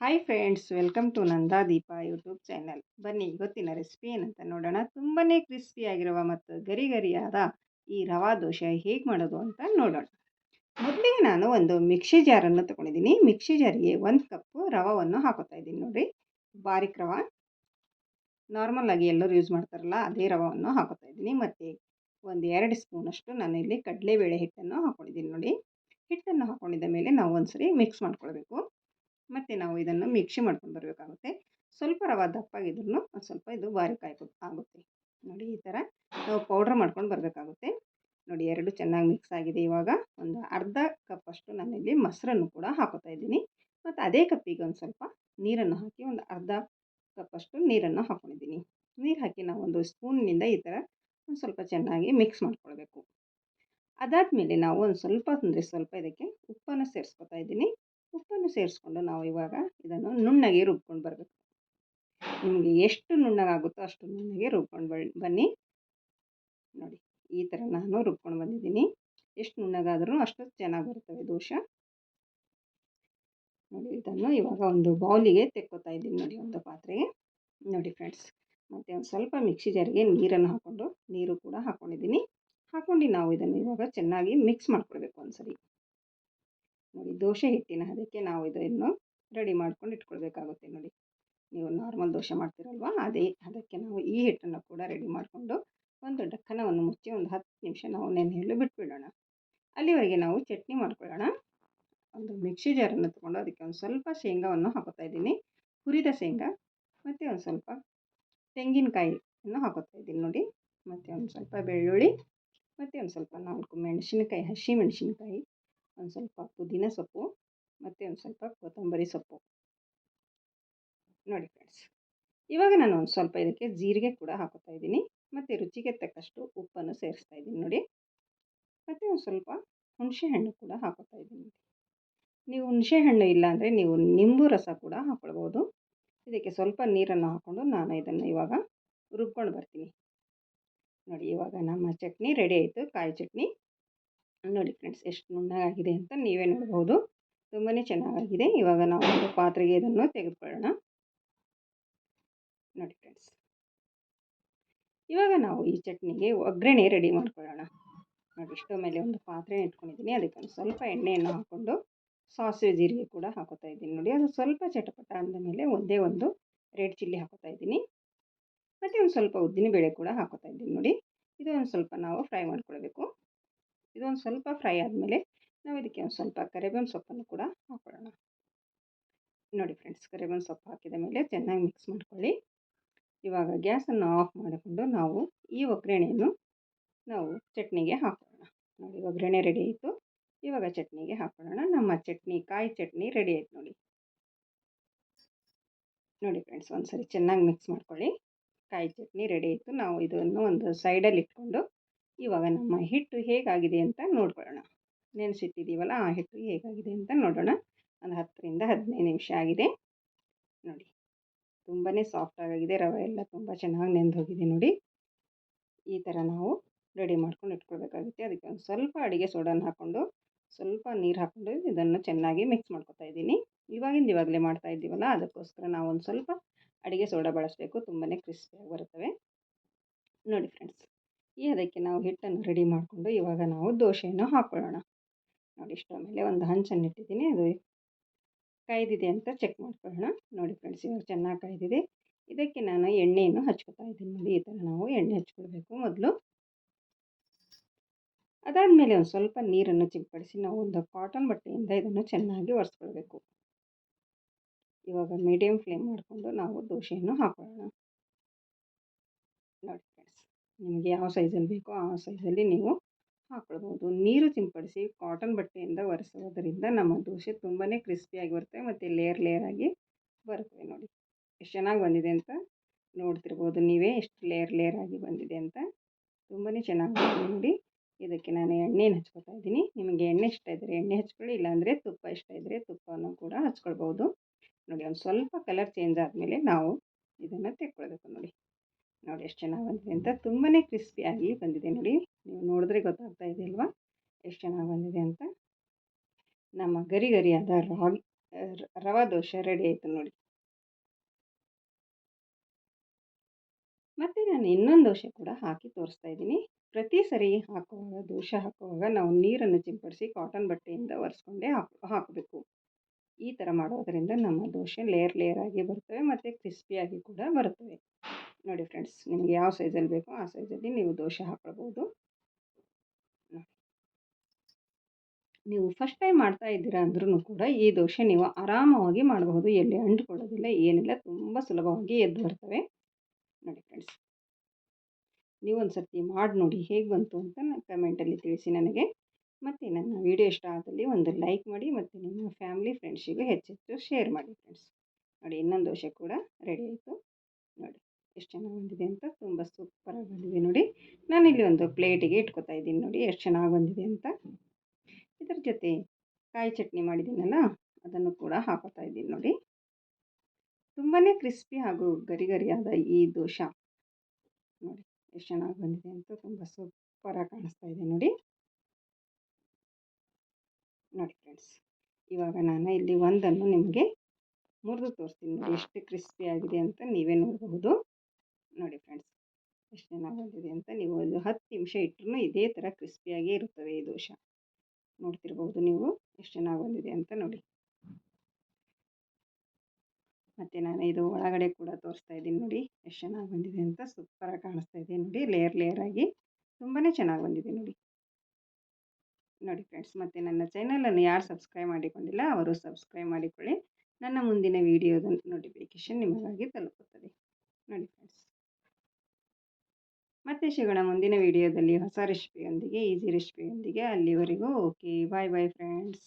Hi friends welcome to Nanda Deepa YouTube channel ಬನ್ನಿ ಗೊತ್ತಿನ recipe ಏನಂತ ನೋಡೋಣ. ತುಂಬಾ ಕ್ರಿಸ್ಪಿಯಾಗಿರುವ ಮತ್ತು ಗರಿ ಗರಿಯಾದ ಈ ರವಾ ದೋಸೆ ಹೇಗೆ ಮಾಡೋದು ಅಂತ ನೋಡೋಣ. ಮೊದಲಿಗೆ ನಾನು ಒಂದು ಮಿಕ್ಸಿ ಜಾರನ್ನು ತೊಗೊಂಡಿದ್ದೀನಿ. ಮಿಕ್ಸಿ ಜಾರಿಗೆ ಒಂದು ಕಪ್ಪು ರವವನ್ನು ಹಾಕೋತಾ ಇದ್ದೀನಿ ನೋಡಿ. ಬಾರಿಕ್ ರವ. ನಾರ್ಮಲ್ ಆಗಿ ಎಲ್ಲರೂ ಯೂಸ್ ಮಾಡ್ತಾರಲ್ಲ, ಅದೇ ರವವನ್ನು ಹಾಕೋತಾ ಇದ್ದೀನಿ. ಮತ್ತು ಒಂದು ಎರಡು ಸ್ಪೂನಷ್ಟು ನಾನು ಇಲ್ಲಿ ಕಡಲೆಬೇಳೆ ಹಿಟ್ಟನ್ನು ಹಾಕ್ಕೊಂಡಿದ್ದೀನಿ ನೋಡಿ. ಹಿಟ್ಟನ್ನು ಹಾಕ್ಕೊಂಡಿದ್ದ ಮೇಲೆ ನಾವು ಒಂದ್ಸರಿ ಮಿಕ್ಸ್ ಮಾಡ್ಕೊಳ್ಬೇಕು. ಮತ್ತು ನಾವು ಇದನ್ನು ಮಿಕ್ಸಿ ಮಾಡ್ಕೊಂಡು ಬರಬೇಕಾಗುತ್ತೆ. ಸ್ವಲ್ಪ ರವೆ ದಪ್ಪಾಗಿದ್ರೂ ಸ್ವಲ್ಪ ಇದು ಬಾರಿಕ್ ಆಗುತ್ತೆ. ನೋಡಿ ಈ ಥರ ನಾವು ಪೌಡ್ರ್ ಮಾಡ್ಕೊಂಡು ಬರಬೇಕಾಗುತ್ತೆ. ನೋಡಿ ಎರಡು ಚೆನ್ನಾಗಿ ಮಿಕ್ಸ್ ಆಗಿದೆ ಇವಾಗ. ಒಂದು ಅರ್ಧ ಕಪ್ಪಷ್ಟು ನಾನಿಲ್ಲಿ ಮೊಸರನ್ನು ಕೂಡ ಹಾಕೋತಾ ಇದ್ದೀನಿ. ಮತ್ತು ಅದೇ ಕಪ್ಪಿಗೆ ಒಂದು ಸ್ವಲ್ಪ ನೀರನ್ನು ಹಾಕಿ ಒಂದು ಅರ್ಧ ಕಪ್ಪಷ್ಟು ನೀರನ್ನು ಹಾಕೊಂಡಿದ್ದೀನಿ. ನೀರು ಹಾಕಿ ನಾವು ಒಂದು ಸ್ಪೂನ್ನಿಂದ ಈ ಥರ ಒಂದು ಸ್ವಲ್ಪ ಚೆನ್ನಾಗಿ ಮಿಕ್ಸ್ ಮಾಡ್ಕೊಳ್ಬೇಕು. ಅದಾದಮೇಲೆ ನಾವು ಒಂದು ಸ್ವಲ್ಪ ಅಂದರೆ ಸ್ವಲ್ಪ ಇದಕ್ಕೆ ಉಪ್ಪನ್ನು ಸೇರಿಸ್ಕೊತಾ ಇದ್ದೀನಿ. ಉಪ್ಪನ್ನು ಸೇರಿಸ್ಕೊಂಡು ನಾವು ಇವಾಗ ಇದನ್ನು ನುಣ್ಣಗೆ ರುಬ್ಕೊಂಡು ಬರಬೇಕು. ನಿಮಗೆ ಎಷ್ಟು ನುಣ್ಣಗಾಗುತ್ತೋ ಅಷ್ಟು ನುಣ್ಣಗೆ ರುಬ್ಕೊಂಡು ಬನ್ನಿ. ನೋಡಿ, ಈ ಥರ ನಾನು ರುಬ್ಕೊಂಡು ಬಂದಿದ್ದೀನಿ. ಎಷ್ಟು ನುಣ್ಣಗಾದರೂ ಅಷ್ಟು ಚೆನ್ನಾಗಿ ಬರ್ತವೆ ದೋಷ. ನೋಡಿ, ಇದನ್ನು ಇವಾಗ ಒಂದು ಬೌಲಿಗೆ ತೆಕ್ಕೋತಾ ಇದ್ದೀನಿ ನೋಡಿ ಒಂದು ಪಾತ್ರೆಗೆ. ನೋಡಿ ಫ್ರೆಂಡ್ಸ್, ಮತ್ತು ಒಂದು ಸ್ವಲ್ಪ ಮಿಕ್ಸಿ ಜಾರಿಗೆ ನೀರನ್ನು ಹಾಕ್ಕೊಂಡು, ನೀರು ಕೂಡ ಹಾಕ್ಕೊಂಡಿದ್ದೀನಿ ಹಾಕ್ಕೊಂಡು ನಾವು ಇದನ್ನು ಇವಾಗ ಚೆನ್ನಾಗಿ ಮಿಕ್ಸ್ ಮಾಡ್ಕೊಳ್ಬೇಕು ಒಂದ್ಸರಿ. ನೋಡಿ ದೋಸೆ ಹಿಟ್ಟಿನ ಅದಕ್ಕೆ ನಾವು ಇದನ್ನು ರೆಡಿ ಮಾಡ್ಕೊಂಡು ಇಟ್ಕೊಳ್ಬೇಕಾಗುತ್ತೆ ನೋಡಿ. ನೀವು ನಾರ್ಮಲ್ ದೋಸೆ ಮಾಡ್ತೀರಲ್ವ, ಅದೇ ಅದಕ್ಕೆ ನಾವು ಈ ಹಿಟ್ಟನ್ನು ಕೂಡ ರೆಡಿ ಮಾಡಿಕೊಂಡು ಒಂದು ಡಕ್ಕನವನ್ನು ಮುಚ್ಚಿ ಒಂದು ಹತ್ತು ನಿಮಿಷ ನಾವು ನೆನೆಯಲು ಬಿಟ್ಬಿಡೋಣ. ಅಲ್ಲಿವರೆಗೆ ನಾವು ಚಟ್ನಿ ಮಾಡ್ಕೊಳ್ಳೋಣ. ಒಂದು ಮಿಕ್ಸಿ ಜಾರನ್ನು ತಗೊಂಡು ಅದಕ್ಕೆ ಒಂದು ಸ್ವಲ್ಪ ಶೇಂಗಾವನ್ನು ಹಾಕೋತಾ ಇದ್ದೀನಿ. ಹುರಿದ ಶೇಂಗಾ ಮತ್ತು ಒಂದು ಸ್ವಲ್ಪ ತೆಂಗಿನಕಾಯಿಯನ್ನು ಹಾಕೋತಾ ಇದ್ದೀನಿ ನೋಡಿ. ಮತ್ತು ಒಂದು ಸ್ವಲ್ಪ ಬೆಳ್ಳುಳ್ಳಿ, ಮತ್ತು ಒಂದು ಸ್ವಲ್ಪ ನಾಲ್ಕು ಮೆಣಸಿನಕಾಯಿ, ಹಸಿ ಮೆಣಸಿನಕಾಯಿ. ಒಂದು ಸ್ವಲ್ಪ ಪುದೀನ ಸೊಪ್ಪು ಮತ್ತು ಒಂದು ಸ್ವಲ್ಪ ಕೊತ್ತಂಬರಿ ಸೊಪ್ಪು. ನೋಡಿ ಫ್ರೆಂಡ್ಸ್ ಇವಾಗ ನಾನು ಒಂದು ಸ್ವಲ್ಪ ಇದಕ್ಕೆ ಜೀರಿಗೆ ಕೂಡ ಹಾಕೋತಾ ಇದ್ದೀನಿ, ಮತ್ತು ರುಚಿಗೆ ತಕ್ಕಷ್ಟು ಉಪ್ಪನ್ನು ಸೇರಿಸ್ತಾ ಇದ್ದೀನಿ ನೋಡಿ. ಮತ್ತು ಒಂದು ಸ್ವಲ್ಪ ಹುಣಸೆಹಣ್ಣು ಕೂಡ ಹಾಕೋತಾ ಇದ್ದೀನಿ. ನೀವು ಹುಣಸೆಹಣ್ಣು ಇಲ್ಲ ಅಂದರೆ ನೀವು ನಿಂಬು ರಸ ಕೂಡ ಹಾಕ್ಕೊಳ್ಬೋದು ಇದಕ್ಕೆ ಸ್ವಲ್ಪ ನೀರನ್ನು ಹಾಕ್ಕೊಂಡು ನಾನು ಇದನ್ನು ಇವಾಗ ರುಬ್ಕೊಂಡು ಬರ್ತೀನಿ. ನೋಡಿ ಇವಾಗ ನಮ್ಮ ಚಟ್ನಿ ರೆಡಿ ಆಯಿತು, ಕಾಯಿ ಚಟ್ನಿ. ನೋಡಿ ಫ್ರೆಂಡ್ಸ್, ಎಷ್ಟು ನುಣ್ಣಗಾಗಿದೆ ಅಂತ ನೀವೇ ನೋಡ್ಬೋದು. ತುಂಬಾ ಚೆನ್ನಾಗಾಗಿದೆ. ಇವಾಗ ನಾವು ಒಂದು ಪಾತ್ರೆಗೆ ಇದನ್ನು ತೆಗೆದುಕೊಳ್ಳೋಣ. ನೋಡಿ ಫ್ರೆಂಡ್ಸ್. ಇವಾಗ ನಾವು ಈ ಚಟ್ನಿಗೆ ಒಗ್ಗರಣೆ ರೆಡಿ ಮಾಡ್ಕೊಳ್ಳೋಣ. ನೋಡಿ ಇಷ್ಟೋ ಮೇಲೆ ಒಂದು ಪಾತ್ರೆ ಇಟ್ಕೊಂಡಿದ್ದೀನಿ. ಅದಕ್ಕೆ ಒಂದು ಸ್ವಲ್ಪ ಎಣ್ಣೆಯನ್ನು ಹಾಕ್ಕೊಂಡು ಸಾಸಿವೆ ಜೀರಿಗೆ ಕೂಡ ಹಾಕೋತಾ ಇದ್ದೀನಿ. ನೋಡಿ, ಅದು ಸ್ವಲ್ಪ ಚಟಪಟ ಅಂದ ಮೇಲೆ ಒಂದೇ ಒಂದು ರೆಡ್ ಚಿಲ್ಲಿ ಹಾಕೋತಾ ಇದ್ದೀನಿ. ಮತ್ತು ಒಂದು ಸ್ವಲ್ಪ ಉದ್ದಿನ ಬೇಳೆ ಕೂಡ ಹಾಕೋತಾ ಇದ್ದೀನಿ. ನೋಡಿ ಇದು ಒಂದು ಸ್ವಲ್ಪ ನಾವು ಫ್ರೈ ಮಾಡ್ಕೊಳ್ಬೇಕು. ಇದೊಂದು ಸ್ವಲ್ಪ ಫ್ರೈ ಆದಮೇಲೆ ನಾವು ಇದಕ್ಕೆ ಒಂದು ಸ್ವಲ್ಪ ಕರಿಬೇವಿನ ಸೊಪ್ಪನ್ನು ಕೂಡ ಹಾಕೊಳ್ಳೋಣ. ನೋಡಿ ಫ್ರೆಂಡ್ಸ್, ಕರಿಬೇವಿನ ಸೊಪ್ಪು ಹಾಕಿದ ಮೇಲೆ ಚೆನ್ನಾಗಿ ಮಿಕ್ಸ್ ಮಾಡ್ಕೊಳ್ಳಿ. ಇವಾಗ ಗ್ಯಾಸನ್ನು ಆಫ್ ಮಾಡಿಕೊಂಡು ನಾವು ಈ ಒಗ್ಗರಣೆಯನ್ನು ನಾವು ಚಟ್ನಿಗೆ ಹಾಕೊಳ್ಳೋಣ. ನೋಡಿ ಒಗ್ಗರಣೆ ರೆಡಿ ಆಯಿತು. ಇವಾಗ ಚಟ್ನಿಗೆ ಹಾಕೊಳ್ಳೋಣ. ನಮ್ಮ ಚಟ್ನಿ, ಕಾಯಿ ಚಟ್ನಿ ರೆಡಿ ಆಯ್ತು ನೋಡಿ. ನೋಡಿ ಫ್ರೆಂಡ್ಸ್ ಒಂದು ಸರಿ ಚೆನ್ನಾಗಿ ಮಿಕ್ಸ್ ಮಾಡ್ಕೊಳ್ಳಿ. ಕಾಯಿ ಚಟ್ನಿ ರೆಡಿ ಆಯಿತು. ನಾವು ಇದನ್ನು ಒಂದು ಸೈಡಲ್ಲಿ ಇಟ್ಕೊಂಡು ಇವಾಗ ನಮ್ಮ ಹಿಟ್ಟು ಹೇಗಾಗಿದೆ ಅಂತ ನೋಡ್ಕೊಳ್ಳೋಣ. ನೆನೆಸಿಟ್ಟಿದ್ದೀವಲ್ಲ, ಆ ಹಿಟ್ಟು ಹೇಗಾಗಿದೆ ಅಂತ ನೋಡೋಣ. ಒಂದು ಹತ್ತರಿಂದ ಹದಿನೈದು ನಿಮಿಷ ಆಗಿದೆ. ನೋಡಿ ತುಂಬಾ ಸಾಫ್ಟಾಗಿದೆ ರವೆ ಎಲ್ಲ ತುಂಬ ಚೆನ್ನಾಗಿ ನೆಂದು ಹೋಗಿದೆ ನೋಡಿ. ಈ ಥರ ನಾವು ರೆಡಿ ಮಾಡ್ಕೊಂಡು ಇಟ್ಕೊಳ್ಬೇಕಾಗುತ್ತೆ. ಅದಕ್ಕೆ ಒಂದು ಸ್ವಲ್ಪ ಅಡುಗೆ ಸೋಡಾನ ಹಾಕ್ಕೊಂಡು, ಸ್ವಲ್ಪ ನೀರು ಹಾಕ್ಕೊಂಡು ಇದನ್ನು ಚೆನ್ನಾಗಿ ಮಿಕ್ಸ್ ಮಾಡ್ಕೊತಾ ಇದ್ದೀನಿ. ಇವಾಗಿಂದ ಇವಾಗಲೇ ಮಾಡ್ತಾ ಇದ್ದೀವಲ್ಲ, ಅದಕ್ಕೋಸ್ಕರ ನಾವು ಒಂದು ಸ್ವಲ್ಪ ಅಡುಗೆ ಸೋಡಾ ಬಳಸಬೇಕು. ತುಂಬಾ ಕ್ರಿಸ್ಪಿಯಾಗಿ ಬರುತ್ತವೆ. ನೋಡಿ ಫ್ರೆಂಡ್ಸ್ ಈ ಅದಕ್ಕೆ ನಾವು ಹಿಟ್ಟನ್ನು ರೆಡಿ ಮಾಡಿಕೊಂಡು ಇವಾಗ ನಾವು ದೋಸೆಯನ್ನು ಹಾಕೊಳ್ಳೋಣ. ನೋಡಿ ಇಷ್ಟರ ಮೇಲೆ ಒಂದು ಹಂಚನ್ನು ಇಟ್ಟಿದ್ದೀನಿ. ಅದು ಕಾಯ್ದಿದೆ ಅಂತ ಚೆಕ್ ಮಾಡ್ಕೊಳ್ಳೋಣ. ನೋಡಿ ಫ್ರೆಂಡ್ಸ್ ಇವಾಗ ಚೆನ್ನಾಗಿ ಕಾಯ್ದಿದೆ. ಇದಕ್ಕೆ ನಾನು ಎಣ್ಣೆಯನ್ನು ಹಚ್ಕೊತಾ ಇದ್ದೀನಿ. ನೋಡಿ, ಈ ಥರ ನಾವು ಎಣ್ಣೆ ಹಚ್ಕೊಳ್ಬೇಕು ಮೊದಲು. ಅದಾದಮೇಲೆ ಒಂದು ಸ್ವಲ್ಪ ನೀರನ್ನು ಚಿಂಪಡಿಸಿ ನಾವು ಒಂದು ಕಾಟನ್ ಬಟ್ಟೆಯಿಂದ ಇದನ್ನು ಚೆನ್ನಾಗಿ ಒರೆಸ್ಕೊಳ್ಬೇಕು. ಇವಾಗ ಮೀಡಿಯಮ್ ಫ್ಲೇಮ್ ಮಾಡಿಕೊಂಡು ನಾವು ದೋಸೆಯನ್ನು ಹಾಕೊಳ್ಳೋಣ. ನೋಡಿ. ನಿಮಗೆ ಯಾವ ಸೈಜಲ್ಲಿ ಬೇಕೋ ಆ ಸೈಜಲ್ಲಿ ನೀವು ಹಾಕ್ಕೊಳ್ಬೋದು ನೀರು ಸಿಂಪಡಿಸಿ ಕಾಟನ್ ಬಟ್ಟೆಯಿಂದ ಒರೆಸೋದರಿಂದ ನಮ್ಮ ದೋಸೆ ತುಂಬಾ ಕ್ರಿಸ್ಪಿಯಾಗಿ ಬರುತ್ತೆ ಮತ್ತು ಲೇಯರ್ ಲೇಯರ್ ಆಗಿ ಬರುತ್ತೆ ನೋಡಿ. ಎಷ್ಟು ಚೆನ್ನಾಗಿ ಬಂದಿದೆ ಅಂತ ನೋಡ್ತಿರ್ಬೋದು ನೀವೇ, ಎಷ್ಟು ಲೇಯರ್ ಲೇಯರ್ ಆಗಿ ಬಂದಿದೆ ಅಂತ ತುಂಬಾ ಚೆನ್ನಾಗಿ ನೋಡಿ. ಇದಕ್ಕೆ ನಾನು ಎಣ್ಣೆನ ಹಚ್ಕೊತಾ ಇದ್ದೀನಿ. ನಿಮಗೆ ಎಣ್ಣೆ ಇಷ್ಟ ಇದ್ದರೆ ಎಣ್ಣೆ ಹಚ್ಕೊಳ್ಳಿ, ಇಲ್ಲಾಂದರೆ ತುಪ್ಪ ಇಷ್ಟ ಇದ್ದರೆ ತುಪ್ಪವನ್ನು ಕೂಡ ಹಚ್ಕೊಳ್ಬೋದು. ನೋಡಿ, ಒಂದು ಸ್ವಲ್ಪ ಕಲರ್ ಚೇಂಜ್ ಆದಮೇಲೆ ನಾವು ಇದನ್ನು ತೆಕ್ಕೊಳ್ಬೇಕು ನೋಡಿ. ನೋಡಿ ಎಷ್ಟು ಚೆನ್ನಾಗಿ ಬಂದಿದೆ ಅಂತ. ತುಂಬಾ ಕ್ರಿಸ್ಪಿಯಾಗಿ ಬಂದಿದೆ ನೋಡಿ. ನೀವು ನೋಡಿದ್ರೆ ಗೊತ್ತಾಗ್ತಾ ಇದೆ ಅಲ್ವಾ? ಎಷ್ಟು ಚೆನ್ನಾಗಿ ಬಂದಿದೆ ಅಂತ. ನಮ್ಮ ಗರಿ ಗರಿಯಾದ ರಾಗಿ ರವಾ ದೋಸೆ ರೆಡಿ ಆಯಿತು ನೋಡಿ. ಮತ್ತು ನಾನು ಇನ್ನೊಂದು ದೋಸೆ ಕೂಡ ಹಾಕಿ ತೋರಿಸ್ತಾ ಇದ್ದೀನಿ. ಪ್ರತಿ ಸರಿ ಹಾಕುವಾಗ, ದೋಸೆ ಹಾಕುವಾಗ ನಾವು ನೀರನ್ನು ಸಿಂಪಡಿಸಿ ಕಾಟನ್ ಬಟ್ಟೆಯಿಂದ ಒರೆಸ್ಕೊಂಡೇ ಹಾಕ್, ಹಾಕಬೇಕು. ಈ ಥರ ಮಾಡೋದರಿಂದ ನಮ್ಮ ದೋಸೆ ಲೇಯರ್ ಲೇಯರ್ ಆಗಿ ಬರ್ತವೆ, ಮತ್ತು ಕ್ರಿಸ್ಪಿಯಾಗಿ ಕೂಡ ಬರುತ್ತವೆ ನೋಡಿ ಫ್ರೆಂಡ್ಸ್ ನಿಮಗೆ ಯಾವ ಸೈಜಲ್ಲಿ ಬೇಕೋ ಆ ಸೈಜಲ್ಲಿ ನೀವು ದೋಸೆ ಹಾಕೊಳ್ಬೋದು ನೀವು ಫಸ್ಟ್ ಟೈಮ್ ಮಾಡ್ತಾ ಇದ್ದೀರಾ ಅಂದ್ರೂ ಕೂಡ ಈ ದೋಸೆ ನೀವು ಆರಾಮವಾಗಿ ಮಾಡಬಹುದು, ಎಲ್ಲಿ ಅಂಟ್ಕೊಳ್ಳೋದಿಲ್ಲ, ಏನಿಲ್ಲ, ತುಂಬ ಸುಲಭವಾಗಿ ಎದ್ದು ಬರ್ತವೆ. ನೋಡಿ ಫ್ರೆಂಡ್ಸ್ ನೀವೊಂದು ಸರ್ತಿ ಮಾಡಿ ನೋಡಿ ಹೇಗೆ ಬಂತು ಅಂತ ಕಮೆಂಟಲ್ಲಿ ತಿಳಿಸಿ ನನಗೆ. ಮತ್ತು ನನ್ನ ವಿಡಿಯೋ ಇಷ್ಟ ಆದಲ್ಲಿ ಒಂದು ಲೈಕ್ ಮಾಡಿ, ಮತ್ತು ನಿಮ್ಮ ಫ್ಯಾಮಿಲಿ ಫ್ರೆಂಡ್ಸಿಗೂ ಹೆಚ್ಚೆಚ್ಚು ಶೇರ್ ಮಾಡಿ ಫ್ರೆಂಡ್ಸ್ ನೋಡಿ ಇನ್ನೊಂದು ದೋಸೆ ಕೂಡ ರೆಡಿ ಆಯಿತು. ನೋಡಿ. ಎಷ್ಟು ಚೆನ್ನಾಗಿ ಬಂದಿದೆ ಅಂತ ತುಂಬ ಸೂಪರಾಗಿ ಬಂದಿದೆ ನೋಡಿ. ನಾನಿಲ್ಲಿ ಒಂದು ಪ್ಲೇಟಿಗೆ ಇಟ್ಕೊತಾ ಇದ್ದೀನಿ ನೋಡಿ ಎಷ್ಟು ಚೆನ್ನಾಗಿ ಬಂದಿದೆ ಅಂತ. ಇದರ ಜೊತೆ ಕಾಯಿ ಚಟ್ನಿ ಮಾಡಿದ್ದೀನಲ್ಲ, ಅದನ್ನು ಕೂಡ ಹಾಕೋತಾ ಇದ್ದೀನಿ ನೋಡಿ. ತುಂಬಾ ಕ್ರಿಸ್ಪಿ ಹಾಗೂ ಗರಿ ಗರಿಯಾದ ಈ ದೋಷ ನೋಡಿ ಎಷ್ಟು ಚೆನ್ನಾಗಿ ಬಂದಿದೆ ಅಂತ ತುಂಬ ಸೂಪರಾಗಿ ಕಾಣಿಸ್ತಾ ಇದೆ ನೋಡಿ. ನೋಡಿ ಫ್ರೆಂಡ್ಸ್ ಇವಾಗ ನಾನು ಇಲ್ಲಿ ಒಂದನ್ನು ನಿಮಗೆ ಮುರಿದು ತೋರಿಸ್ತೀನಿ ನೋಡಿ, ಎಷ್ಟು ಕ್ರಿಸ್ಪಿ ಆಗಿದೆ ಅಂತ ನೀವೇ ನೋಡಬಹುದು. ನೋಡಿ ಫ್ರೆಂಡ್ಸ್ ಎಷ್ಟು ಚೆನ್ನಾಗಿ ಬಂದಿದೆ ಅಂತ ನೀವು ಒಂದು ಹತ್ತು ನಿಮಿಷ ಇಟ್ಟರೂ ಇದೇ ಥರ ಕ್ರಿಸ್ಪಿಯಾಗೇ ಇರುತ್ತವೆ ಈ ದೋಸೆ ನೋಡ್ತಿರ್ಬೋದು ನೀವು ಎಷ್ಟು ಚೆನ್ನಾಗಿ ಬಂದಿದೆ ಅಂತ ನೋಡಿ. ಮತ್ತು ನಾನು ಇದು ಒಳಗಡೆ ಕೂಡ ತೋರಿಸ್ತಾ ಇದ್ದೀನಿ ನೋಡಿ, ಎಷ್ಟು ಚೆನ್ನಾಗಿ ಬಂದಿದೆ ಅಂತ ಸೂಪರಾಗಿ ಕಾಣಿಸ್ತಾ ಇದೆ ನೋಡಿ ಲೇಯರ್ ಲೇಯರ್ ಆಗಿ ತುಂಬಾ ಚೆನ್ನಾಗಿ ಬಂದಿದೆ ನೋಡಿ. ನೋಡಿ ಫ್ರೆಂಡ್ಸ್ ಮತ್ತು ನನ್ನ ಚಾನಲನ್ನು ಯಾರು ಸಬ್ಸ್ಕ್ರೈಬ್ ಮಾಡಿಕೊಂಡಿಲ್ಲ, ಅವರು ಸಬ್ಸ್ಕ್ರೈಬ್ ಮಾಡಿಕೊಳ್ಳಿ. ನನ್ನ ಮುಂದಿನ ವೀಡಿಯೋದ ನೋಟಿಫಿಕೇಷನ್ ನಿಮಗಾಗಿ ತಲುಪುತ್ತದೆ ನೋಡಿ ಫ್ರೆಂಡ್ಸ್ ಮತ್ತೆ ಸಿಗೋಣ ಮುಂದಿನ ವಿಡಿಯೋದಲ್ಲಿ ಹೊಸ ರೆಸಿಪಿಯೊಂದಿಗೆ ಈಸಿ ರೆಸಿಪಿಯೊಂದಿಗೆ ಅಲ್ಲಿವರೆಗೂ ಓಕೆ ಬಾಯ್ ಬಾಯ್ ಫ್ರೆಂಡ್ಸ್